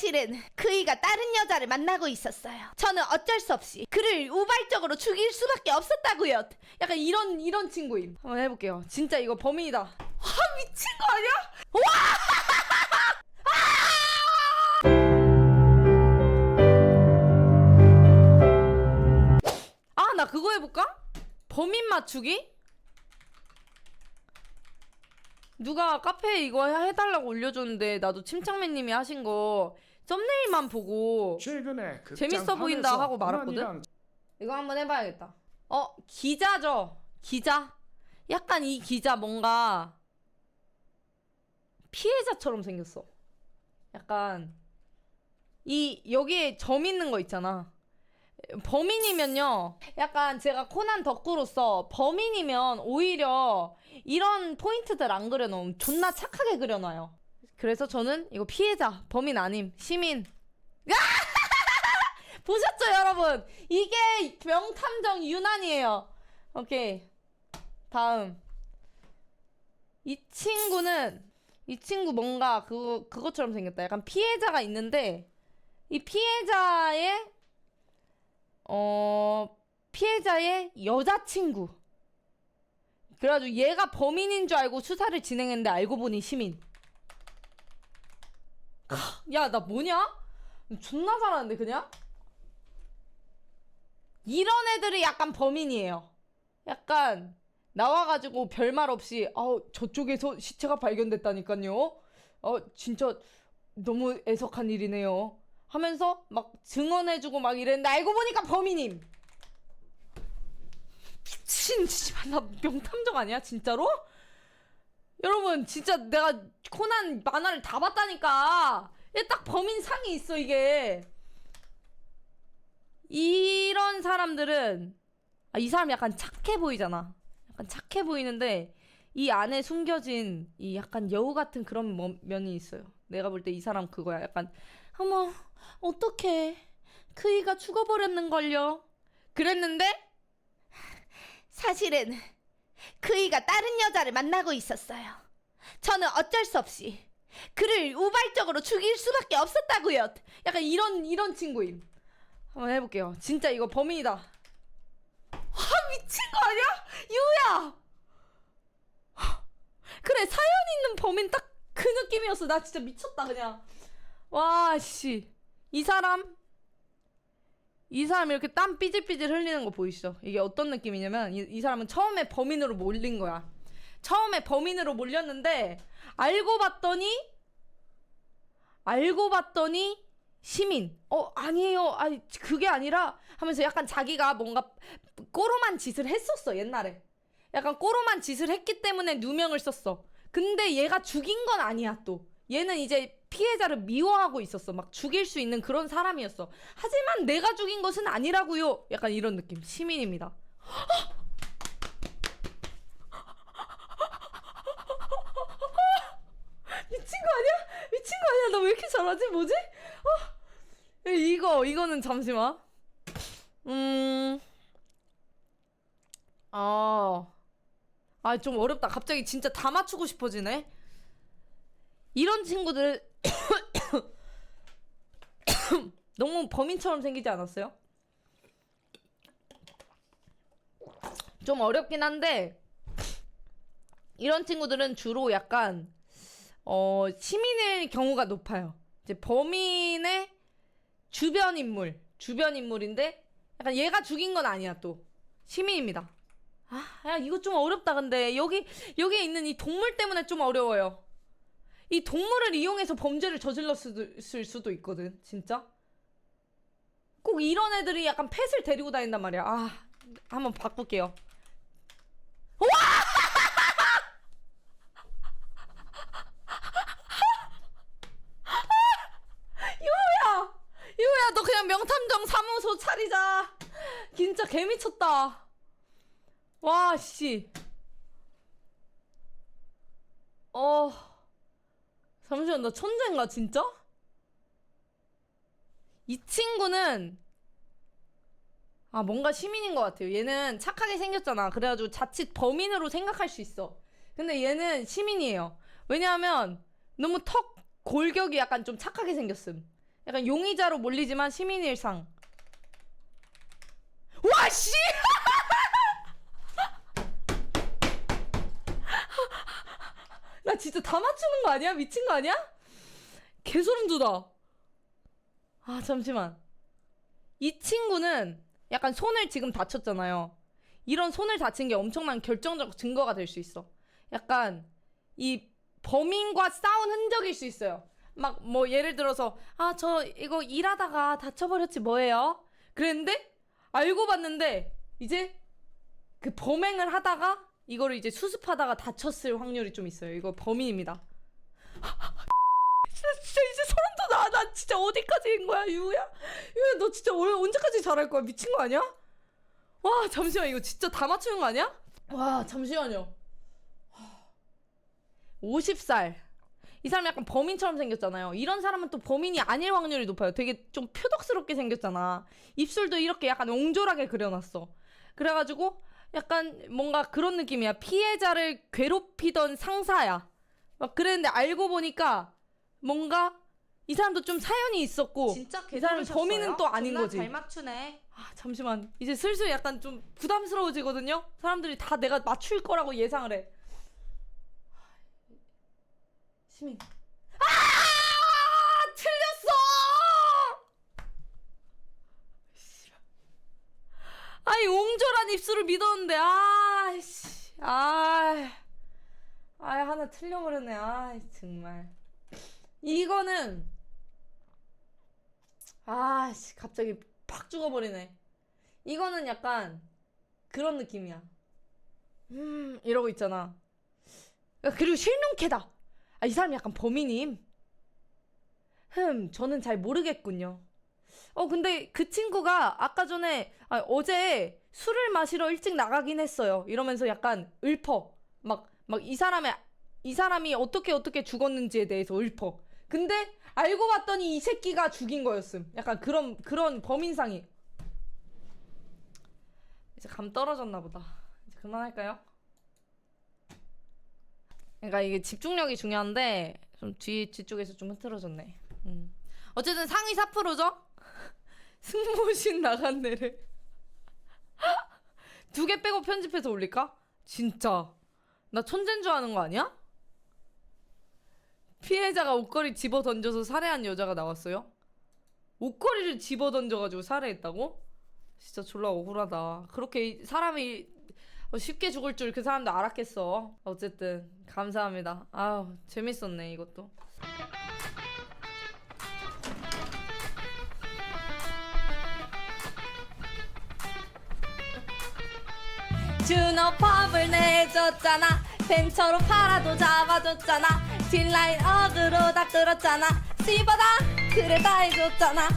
사실은 그이가 다른 여자를 만나고 있었어요. 저는 어쩔 수 없이 그를 우발적으로 죽일 수밖에 없었다고요. 약간 이런 이런 친구임. 한번 해볼게요. 진짜 이거 범인이다. 아 미친 거 아니야? 와! 아나 그거 해볼까? 범인 맞추기? 누가 카페에 이거 해달라고 올려줬는데 나도 침착맨님이 하신 거 썸네일만 보고 최근에 재밌어 보인다 하고 말았거든? 이거 한번 해봐야겠다. 어, 기자죠? 기자? 약간 이 기자 뭔가 피해자처럼 생겼어. 약간 이 여기에 점 있는 거 있잖아. 범인이면요. 약간 제가 코난 덕후로서 범인이면 오히려 이런 포인트들 안 그려놓으면 존나 착하게 그려놔요. 그래서 저는 이거 피해자, 범인 아님, 시민. 보셨죠, 여러분? 이게 명탐정 유난이에요. 오케이. 다음. 이 친구는 이 친구 뭔가 그거 그것처럼 생겼다. 약간 피해자가 있는데 이 피해자의 어 피해자의 여자친구. 그래가지고 얘가 범인인 줄 알고 수사를 진행했는데 알고 보니 시민. 야, 나 뭐냐? 존나 잘하는데 그냥? 이런 애들이 약간 범인이에요. 약간 나와가지고 별말 없이 아 저쪽에서 시체가 발견됐다니까요. 어 진짜 너무 애석한 일이네요. 하면서 막 증언해주고 막 이랬는데 알고 보니까 범인임. 미친 씨발 나 명탐정 아니야 진짜로? 여러분 진짜 내가 코난 만화를 다 봤다니까. 얘딱 범인 상이 있어 이게. 이런 사람들은 아, 이 사람 약간 착해 보이잖아. 약간 착해 보이는데 이 안에 숨겨진 이 약간 여우 같은 그런 머- 면이 있어요. 내가 볼 때 이 사람 그거야. 약간 어머 어떡해 그이가 죽어버렸는걸요. 그랬는데 사실은 그이가 다른 여자를 만나고 있었어요. 저는 어쩔 수 없이 그를 우발적으로 죽일 수밖에 없었다고요. 약간 이런 이런 친구임. 한번 해볼게요. 진짜 이거 범인이다. 아 미친 거 아니야? 유야. 그래 사연 있는 범인 딱 그 느낌이었어. 나 진짜 미쳤다 그냥. 와 씨. 이 사람 이 사람 이렇게 땀 삐질삐질 흘리는 거 보이시죠? 이게 어떤 느낌이냐면 이, 이 사람은 처음에 범인으로 몰린 거야. 처음에 범인으로 몰렸는데 알고 봤더니 알고 봤더니 시민. 어, 아니에요. 아니, 그게 아니라 하면서 약간 자기가 뭔가 꼬로만 짓을 했었어, 옛날에. 약간 꼬로만 짓을 했기 때문에 누명을 썼어. 근데 얘가 죽인 건 아니야, 또. 얘는 이제 피해자를 미워하고 있었어. 막 죽일 수 있는 그런 사람이었어. 하지만 내가 죽인 것은 아니라고요. 약간 이런 느낌. 시민입니다. 미친 거 아니야? 미친 거 아니야? 나 왜 이렇게 잘하지? 뭐지? 어? 이거 이거는 잠시만. 음. 아. 아, 좀 어렵다. 갑자기 진짜 다 맞추고 싶어지네. 이런 친구들 너무 범인처럼 생기지 않았어요? 좀 어렵긴 한데 이런 친구들은 주로 약간 어, 시민일 경우가 높아요. 이제 범인의 주변 인물, 주변 인물인데 약간 얘가 죽인 건 아니야 또 시민입니다. 아, 야 이거 좀 어렵다 근데 여기 여기에 있는 이 동물 때문에 좀 어려워요. 이 동물을 이용해서 범죄를 저질렀을 수도 있거든, 진짜. 꼭 이런 애들이 약간 펫을 데리고 다닌단 말이야. 아, 한번 바꿀게요. 유야! 유야, 너 그냥 명탐정 사무소 차리자. 진짜 개미쳤다. 와, 씨. 어. 잠시만, 나 천재인가, 진짜? 이 친구는, 아, 뭔가 시민인 것 같아요. 얘는 착하게 생겼잖아. 그래가지고 자칫 범인으로 생각할 수 있어. 근데 얘는 시민이에요. 왜냐하면, 너무 턱 골격이 약간 좀 착하게 생겼음. 약간 용의자로 몰리지만 시민 일상. 와 씨! 나 진짜 다 맞추는 거 아니야? 미친 거 아니야? 개소름 돋아. 아 잠시만. 이 친구는 약간 손을 지금 다쳤잖아요. 이런 손을 다친 게 엄청난 결정적 증거가 될 수 있어. 약간 이 범인과 싸운 흔적일 수 있어요. 막 뭐 예를 들어서 아 저 이거 일하다가 다쳐버렸지 뭐예요? 그랬는데 알고 봤는데 이제 그 범행을 하다가 이거를 이제 수습하다가 다쳤을 확률이 좀 있어요. 이거 범인입니다. 진짜, 진짜 이제 소름 돋아. 나 진짜 어디까지인 거야, 유야? 유야, 너 진짜 올- 언제까지 잘할 거야? 미친 거 아니야? 와, 잠시만. 이거 진짜 다 맞추는 거 아니야? 와, 잠시만요. 50살. 이 사람 약간 범인처럼 생겼잖아요. 이런 사람은 또 범인이 아닐 확률이 높아요. 되게 좀 표독스럽게 생겼잖아. 입술도 이렇게 약간 옹졸하게 그려놨어. 그래가지고 약간 뭔가 그런 느낌이야. 피해자를 괴롭히던 상사야. 막 그랬는데 알고 보니까 뭔가 이 사람도 좀 사연이 있었고 진짜 이 사람? 범인은 또 아닌 존나 거지. 잘 맞추네. 아, 잠시만. 이제 슬슬 약간 좀 부담스러워지거든요. 사람들이 다 내가 맞출 거라고 예상을 해. 시민. 아! 틀렸어! 씨발. 아이 옹졸한 입술을 믿었는데 아씨 아 아, 하나 틀려버렸네. 아, 정말. 이거는 아씨 갑자기 팍 죽어버리네. 이거는 약간 그런 느낌이야. 음 이러고 있잖아. 야, 그리고 실명캐다. 아, 이 사람 약간 범인임. 흠, 저는 잘 모르겠군요. 어, 근데 그 친구가 아까 전에, 아, 어제 술을 마시러 일찍 나가긴 했어요. 이러면서 약간 읊어. 막, 막 이 사람의, 이 사람이 어떻게 어떻게 죽었는지에 대해서 읊어. 근데 알고 봤더니 이 새끼가 죽인 거였음. 약간 그런, 그런 범인상이. 이제 감 떨어졌나 보다. 이제 그만할까요? 그러니까 이게 집중력이 중요한데 좀 뒤 뒤쪽에서 좀 흐트러졌네. 음. 어쨌든 상위 4%죠? 승모신 나간네를 두 개 빼고 편집해서 올릴까? 진짜 나 천재인 줄 아는 거 아니야? 피해자가 옷걸이 집어 던져서 살해한 여자가 나왔어요? 옷걸이를 집어 던져가지고 살해했다고? 진짜 졸라 억울하다. 그렇게 이- 사람이 어, 쉽게 죽을 줄 그 사람도 알았겠어. 어쨌든 감사합니다. 아우 재밌었네 이것도. 준호팝을 내줬잖아. 벤처로 팔아도 잡아줬잖아. 딜라인 어그로 다 끌었잖아. 씨바다! 그래 다 해줬잖아